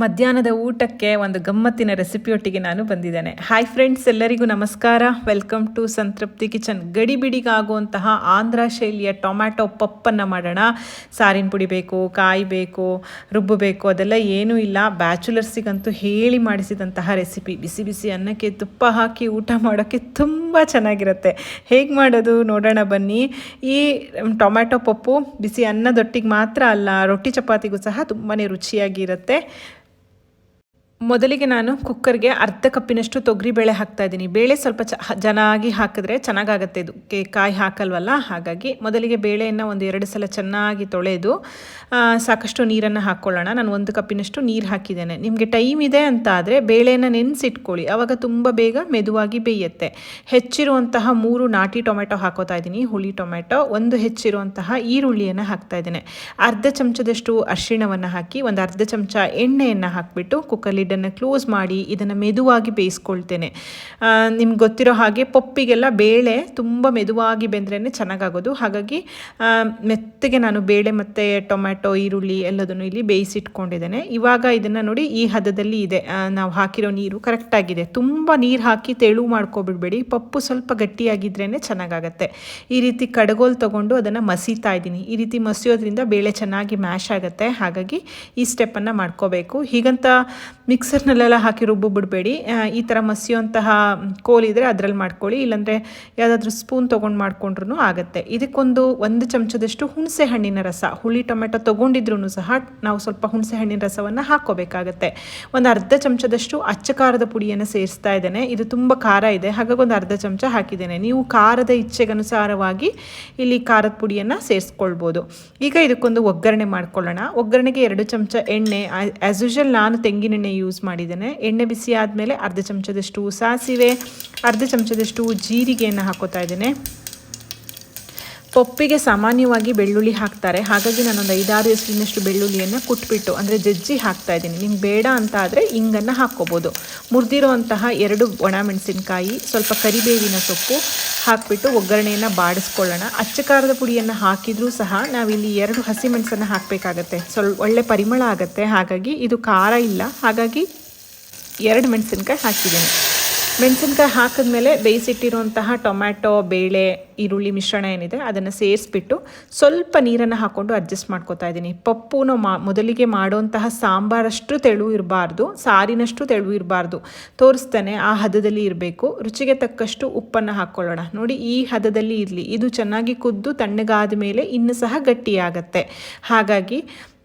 ಮಧ್ಯಾಹ್ನದ ಊಟಕ್ಕೆ ಒಂದು ಗಮ್ಮತ್ತಿನ ರೆಸಿಪಿಯೊಟ್ಟಿಗೆ ನಾನು ಬಂದಿದ್ದೇನೆ. ಹಾಯ್ ಫ್ರೆಂಡ್ಸ್ ಎಲ್ಲರಿಗೂ ನಮಸ್ಕಾರ. Welcome to Santrupti kitchen. ಗಡಿಬಿಡಿಗಾಗುವಂತಹ Andhra ಶೈಲಿಯ ಟೊಮ್ಯಾಟೊ ಪಪ್ಪನ್ನು ಮಾಡೋಣ. ಸಾರಿನ ಪುಡಿ ಬೇಕು, ಕಾಯಿ ಬೇಕು ರುಬ್ಬಬೇಕು ಅದೆಲ್ಲ ಏನೂ ಇಲ್ಲ. ಬ್ಯಾಚುಲರ್ಸಿಗಂತೂ ಹೇಳಿ ಮಾಡಿಸಿದಂತಹ ರೆಸಿಪಿ. ಬಿಸಿ ಬಿಸಿ ಅನ್ನಕ್ಕೆ ತುಪ್ಪ ಹಾಕಿ ಊಟ ಮಾಡೋಕ್ಕೆ ತುಂಬ ಚೆನ್ನಾಗಿರುತ್ತೆ. ಹೇಗೆ ಮಾಡೋದು? ನೋಡೋಣ ಬನ್ನಿ. ಈ ಟೊಮ್ಯಾಟೊ ಪಪ್ಪು ಬಿಸಿ ಅನ್ನದೊಟ್ಟಿಗೆ ಮಾತ್ರ ಅಲ್ಲ, ರೊಟ್ಟಿ ಚಪಾತಿಗೂ ಸಹ ತುಂಬಾ ರುಚಿಯಾಗಿರುತ್ತೆ. ಮೊದಲಿಗೆ ನಾನು ಕುಕ್ಕರ್ಗೆ ಅರ್ಧ ಕಪ್ಪಿನಷ್ಟು ತೊಗರಿ ಬೇಳೆ ಹಾಕ್ತಾ ಇದ್ದೀನಿ. ಬೇಳೆ ಸ್ವಲ್ಪ ಚ ಚೆನ್ನಾಗಿ ಹಾಕಿದ್ರೆ ಚೆನ್ನಾಗಾಗತ್ತೆ ಇದು. ಕೆ ಕಾಯಿ ಹಾಕಲ್ವಲ್ಲ? ಹಾಗಾಗಿ ಮೊದಲಿಗೆ ಬೇಳೆಯನ್ನು ಒಂದು ಎರಡು ಸಲ ಚೆನ್ನಾಗಿ ತೊಳೆದು ಸಾಕಷ್ಟು ನೀರನ್ನು ಹಾಕ್ಕೊಳ್ಳೋಣ ನಾನು ಒಂದು ಕಪ್ಪಿನಷ್ಟು ನೀರು ಹಾಕಿದ್ದೇನೆ. ನಿಮಗೆ ಟೈಮ್ ಇದೆ ಅಂತ ಆದರೆ ಬೇಳೆಯನ್ನು ನೆನೆಸಿಟ್ಕೊಳ್ಳಿ. ಆವಾಗ ತುಂಬ ಬೇಗ ಮೆದುವಾಗಿ ಬೇಯುತ್ತೆ. ಹೆಚ್ಚಿರುವಂತಹ ಮೂರು ನಾಟಿ ಟೊಮೆಟೊ ಹಾಕೋತಾ ಇದ್ದೀನಿ. ಹುಳಿ ಟೊಮೆಟೊ, ಒಂದು ಹೆಚ್ಚಿರುವಂತಹ ಈರುಳ್ಳಿಯನ್ನು ಹಾಕ್ತಾ ಇದ್ದೇನೆ. ಅರ್ಧ ಚಮಚದಷ್ಟು ಅರಿಶಿಣವನ್ನು ಹಾಕಿ, ಒಂದು ಅರ್ಧ ಚಮಚ ಎಣ್ಣೆಯನ್ನು ಹಾಕಿಬಿಟ್ಟು ಕುಕ್ಕರ್ ಲಿಡ್ಡನ್ನು ಕ್ಲೋಸ್ ಮಾಡಿ ಇದನ್ನು ಮೆದುವಾಗಿ ಬೇಯಿಸ್ಕೊಳ್ತೇನೆ. ನಿಮ್ಗೆ ಗೊತ್ತಿರೋ ಹಾಗೆ ಪಪ್ಪಿಗೆಲ್ಲ ಬೇಳೆ ತುಂಬ ಮೆದುವಾಗಿ ಬೆಂದ್ರೇ ಚೆನ್ನಾಗಾಗೋದು. ಹಾಗಾಗಿ ಮೆತ್ತಗೆ ನಾನು ಬೇಳೆ ಮತ್ತು ಟೊಮ್ಯಾಟೊ, ಈರುಳ್ಳಿ ಎಲ್ಲದನ್ನು ಇಲ್ಲಿ ಬೇಯಿಸಿಟ್ಕೊಂಡಿದ್ದೇನೆ. ಇವಾಗ ಇದನ್ನು ನೋಡಿ ಈ ಹದದಲ್ಲಿ ಇದೆ. ನಾವು ಹಾಕಿರೋ ನೀರು ಕರೆಕ್ಟಾಗಿದೆ. ತುಂಬ ನೀರು ಹಾಕಿ ತೆಳು ಮಾಡ್ಕೊಬಿಡ್ಬೇಡಿ. ಪಪ್ಪು ಸ್ವಲ್ಪ ಗಟ್ಟಿಯಾಗಿದ್ರೇ ಚೆನ್ನಾಗಾಗತ್ತೆ. ಈ ರೀತಿ ಕಡಗೋಲ್ ತೊಗೊಂಡು ಅದನ್ನು ಮಸೀತಾ ಇದ್ದೀನಿ. ಈ ರೀತಿ ಮಸಿಯೋದ್ರಿಂದ ಬೇಳೆ ಚೆನ್ನಾಗಿ ಮ್ಯಾಶ್ ಆಗುತ್ತೆ. ಹಾಗಾಗಿ ಈ ಸ್ಟೆಪ್ಪನ್ನು ಮಾಡ್ಕೋಬೇಕು. ಹೀಗಂತ ಮಿಕ್ಸರ್ನಲ್ಲೆಲ್ಲ ಹಾಕಿ ರುಬ್ಬು ಬಿಡಬೇಡಿ. ಈ ಥರ ಮಸಿಯುವಂತಹ ಕೋಲಿದ್ರೆ ಅದರಲ್ಲಿ ಮಾಡ್ಕೊಳ್ಳಿ. ಇಲ್ಲಾಂದರೆ ಯಾವುದಾದ್ರೂ ಸ್ಪೂನ್ ತೊಗೊಂಡು ಮಾಡ್ಕೊಂಡ್ರೂ ಆಗುತ್ತೆ. ಇದಕ್ಕೊಂದು ಒಂದು ಚಮಚದಷ್ಟು ಹುಣಸೆ ಹಣ್ಣಿನ ರಸ, ಹುಳಿ ಟೊಮೆಟೊ ತೊಗೊಂಡಿದ್ರೂ ಸಹ ನಾವು ಸ್ವಲ್ಪ ಹುಣಸೆ ಹಣ್ಣಿನ ರಸವನ್ನು ಹಾಕೋಬೇಕಾಗತ್ತೆ ಒಂದು ಅರ್ಧ ಚಮಚದಷ್ಟು ಅಚ್ಚ ಖಾರದ ಪುಡಿಯನ್ನು ಸೇರಿಸ್ತಾ ಇದ್ದೇನೆ. ಇದು ತುಂಬ ಖಾರ ಇದೆ. ಹಾಗಾಗಿ ಒಂದು ಅರ್ಧ ಚಮಚ ಹಾಕಿದ್ದೇನೆ. ನೀವು ಖಾರದ ಇಚ್ಛೆಗನುಸಾರವಾಗಿ ಇಲ್ಲಿ ಖಾರದ ಪುಡಿಯನ್ನು ಸೇರಿಸ್ಕೊಳ್ಬೋದು. ಈಗ ಇದಕ್ಕೊಂದು ಒಗ್ಗರಣೆ ಮಾಡ್ಕೊಳ್ಳೋಣ. ಒಗ್ಗರಣೆಗೆ ಎರಡು ಚಮಚ ಎಣ್ಣೆ. ಆ್ಯಸ್ ಯೂಶಲ್ ನಾನು ತೆಂಗಿನೆಣ್ಣೆ ಯೂಸ್ ಮಾಡಿದ್ದೇನೆ. ಎಣ್ಣೆ ಬಿಸಿ ಆದಮೇಲೆ ಅರ್ಧ ಚಮಚದಷ್ಟು ಸಾಸಿವೆ, ಅರ್ಧ ಚಮಚದಷ್ಟು ಜೀರಿಗೆಯನ್ನು ಹಾಕೋತಾ ಇದ್ದೇನೆ. ಪಪ್ಪಿಗೆ ಸಾಮಾನ್ಯವಾಗಿ ಬೆಳ್ಳುಳ್ಳಿ ಹಾಕ್ತಾರೆ. ಹಾಗಾಗಿ ನಾನೊಂದು ಐದಾರು ಎಸಲಿನಷ್ಟು ಬೆಳ್ಳುಳ್ಳಿಯನ್ನು ಕುಟ್ಬಿಟ್ಟು, ಅಂದರೆ ಜಜ್ಜಿ ಹಾಕ್ತಾ ಇದ್ದೀನಿ. ನಿಮ್ಗೆ ಬೇಡ ಅಂತ ಆದರೆ ಹಿಂಗನ್ನು ಹಾಕ್ಕೋಬೋದು. ಮುರಿದಿರೋಂತಹ ಎರಡು ಒಣಮೆಣಸಿನ್ಕಾಯಿ ಸ್ವಲ್ಪ ಕರಿಬೇವಿನ ಸೊಪ್ಪು ಹಾಕಿಬಿಟ್ಟು ಒಗ್ಗರಣೆಯನ್ನು ಬಾಡಿಸ್ಕೊಳ್ಳೋಣ. ಅಚ್ಚ ಖಾರದ ಪುಡಿಯನ್ನು ಹಾಕಿದರೂ ಸಹ ನಾವಿಲ್ಲಿ ಎರಡು ಹಸಿಮೆಣಸನ್ನು ಹಾಕಬೇಕಾಗತ್ತೆ. ಸ್ವಲ್ಪ ಒಳ್ಳೆ ಪರಿಮಳ ಆಗುತ್ತೆ. ಹಾಗಾಗಿ ಇದು ಖಾರ ಇಲ್ಲ. ಹಾಗಾಗಿ ಎರಡು ಮೆಣಸಿನ್ಕಾಯಿ ಹಾಕಿದ್ದೀನಿ. ಮೆಣಸಿನ್ಕಾಯಿ ಹಾಕಿದ್ಮೇಲೆ ಬೇಯಿಸಿಟ್ಟಿರುವಂತಹ ಟೊಮ್ಯಾಟೊ, ಬೇಳೆ, ಈರುಳ್ಳಿ ಮಿಶ್ರಣ ಏನಿದೆ ಅದನ್ನು ಸೇರಿಸ್ಬಿಟ್ಟು ಸ್ವಲ್ಪ ನೀರನ್ನು ಹಾಕ್ಕೊಂಡು ಅಡ್ಜಸ್ಟ್ ಮಾಡ್ಕೋತಾ ಇದ್ದೀನಿ. ಪಪ್ಪುನ ಮಾ, ಮೊದಲಿಗೆ ಮಾಡುವಂತಹ ಸಾಂಬಾರಷ್ಟು ತೆಳು ಇರಬಾರ್ದು, ಸಾರಿನಷ್ಟು ತೆಳು ಇರಬಾರ್ದು. ತೋರಿಸ್ತಾನೆ, ಆ ಹದದಲ್ಲಿ ಇರಬೇಕು. ರುಚಿಗೆ ತಕ್ಕಷ್ಟು ಉಪ್ಪನ್ನು ಹಾಕ್ಕೊಳ್ಳೋಣ ನೋಡಿ, ಈ ಹದದಲ್ಲಿ ಇರಲಿ. ಇದು ಚೆನ್ನಾಗಿ ಕುದ್ದು ತಣ್ಣಗಾದ ಮೇಲೆ ಇನ್ನು ಸಹ ಗಟ್ಟಿಯಾಗತ್ತೆ. ಹಾಗಾಗಿ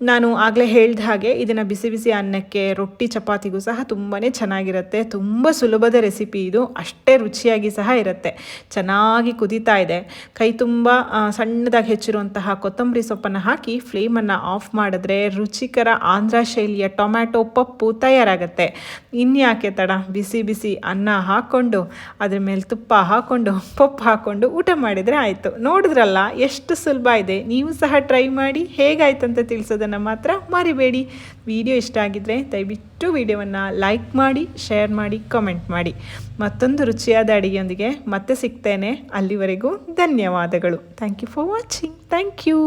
ನಾನು ಆಗಲೇ ಹೇಳಿದ ಹಾಗೆ ಇದನ್ನು ಬಿಸಿ ಬಿಸಿ ಅನ್ನಕ್ಕೆ, ರೊಟ್ಟಿ ಚಪಾತಿಗೂ ಸಹ ತುಂಬಾ ಚೆನ್ನಾಗಿರುತ್ತೆ. ತುಂಬ ಸುಲಭದ ರೆಸಿಪಿ ಇದು. ಅಷ್ಟೇ ರುಚಿಯಾಗಿ ಸಹ ಇರುತ್ತೆ. ಚೆನ್ನಾಗಿ ಕುದೀತಾ ಇದೆ. ಕೈ ತುಂಬ ಸಣ್ಣದಾಗಿ ಹೆಚ್ಚಿರುವಂತಹ ಕೊತ್ತಂಬರಿ ಸೊಪ್ಪನ್ನು ಹಾಕಿ ಫ್ಲೇಮನ್ನು ಆಫ್ ಮಾಡಿದ್ರೆ ರುಚಿಕರ ಆಂಧ್ರ ಶೈಲಿಯ ಟೊಮ್ಯಾಟೊ ಪಪ್ಪು ತಯಾರಾಗುತ್ತೆ. ಇನ್ಯಾಕೆ ತಡ? ಬಿಸಿ ಬಿಸಿ ಅನ್ನ ಹಾಕ್ಕೊಂಡು ಅದ್ರ ಮೇಲೆ ತುಪ್ಪ ಹಾಕ್ಕೊಂಡು ಪಪ್ಪು ಹಾಕ್ಕೊಂಡು ಊಟ ಮಾಡಿದರೆ ಆಯಿತು. ನೋಡಿದ್ರಲ್ಲ, ಎಷ್ಟು ಸುಲಭ ಇದೆ. ನೀವು ಸಹ ಟ್ರೈ ಮಾಡಿ. ಹೇಗಾಯ್ತು ಅಂತ ತಿಳಿಸೋದನ್ನು ಮಾತ್ರ ಮರಿಬೇಡಿ. ವಿಡಿಯೋ ಇಷ್ಟ ಆಗಿದ್ದರೆ ದಯವಿಟ್ಟು ವಿಡಿಯೋವನ್ನು ಲೈಕ್ ಮಾಡಿ ಶೇರ್ ಮಾಡಿ ಕಮೆಂಟ್ ಮಾಡಿ. ಮತ್ತೊಂದು ರುಚಿಯಾದ ಅಡಿಗೆಯೊಂದಿಗೆ ಮತ್ತೆ ಸಿಗ್ತೇನೆ. ಅಲ್ಲಿವರೆಗೂ ಧನ್ಯವಾದಗಳು. Thank you for watching thank you